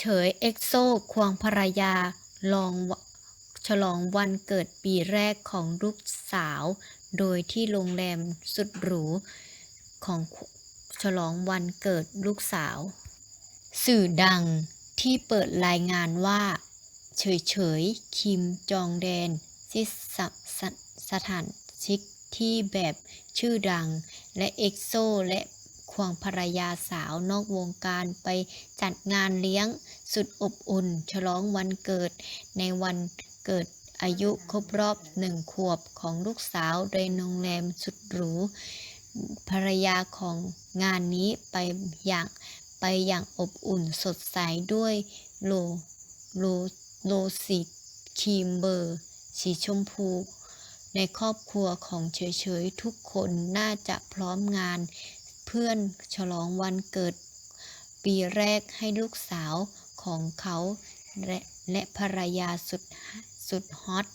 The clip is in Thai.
เฉยเอ็กโซควงภรรยาลองฉลองวันเกิดปีแรกของลูกสาว โดยที่โรงแรมสุดหรูของฉลองวันเกิดลูกสาว สื่อดังที่เปิดรายงานว่า เฉยเฉยคิมจองแดนที่สสสถานชิกที่แบบชื่อดัง และเอ็กโซและ ควงภรรยาสาวนอกวงการไปจัดงานเลี้ยงสุดอบอุ่น ฉลองวันเกิด ในวันเกิดอายุครบรอบหนึ่งขวบของลูกสาวโดยโรงแรมสุดหรูภรรยาของงานนี้ไปอย่างไปอย่างอบอุ่นสดใสด้วยโลโลโลสีครีมเบอร์ สีชมพู ในครอบครัวของเฉยๆ ทุกคนน่าจะพร้อมงาน เพื่อนฉลองวันเกิด ปีแรกให้ลูกสาวของเขาและและภรรยาสุดสุดฮอต